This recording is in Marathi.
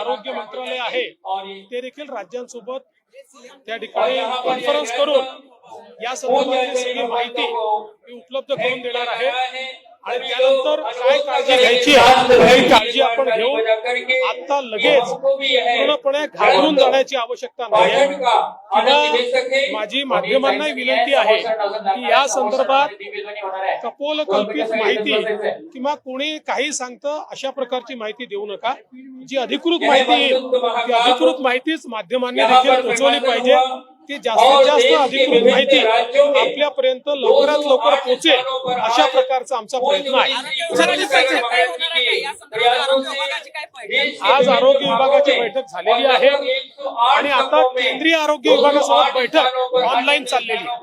आरोग्य मंत्रालय आहे. ते देखील राज्यांसोबत त्या ठिकाणी कॉन्फरन्स करून या संदर्भातली सगळी माहिती ही उपलब्ध करून देणार आहे. आणि त्यानंतर काय काळजी घ्यायची आहे? ही काळजी आपण घेऊन आता लगेच पूर्णपणे घाबरून जाण्याची आवश्यकता नाही. किंवा माझी माध्यमांनाही विनंती आहे की या संदर्भात कपोल कल्पित माहिती किंवा कोणी काही सांगतं अशा प्रकारची माहिती देऊ नका. जी अधिकृत माहिती येईल ती अधिकृत माहितीच माध्यमांनी देखील पोहोचवली पाहिजे. ती जास्तीत जास्त अधिकृत माहिती आपल्यापर्यंत लवकरात लवकर पोहोचेल अशा प्रकारचा आमचा प्रयत्न आहे. आज आरोग्य विभागाची बैठक झालेली आहे. आणि आता केंद्रीय आरोग्य विभागासोबत बैठक ऑनलाईन चाललेली आहे.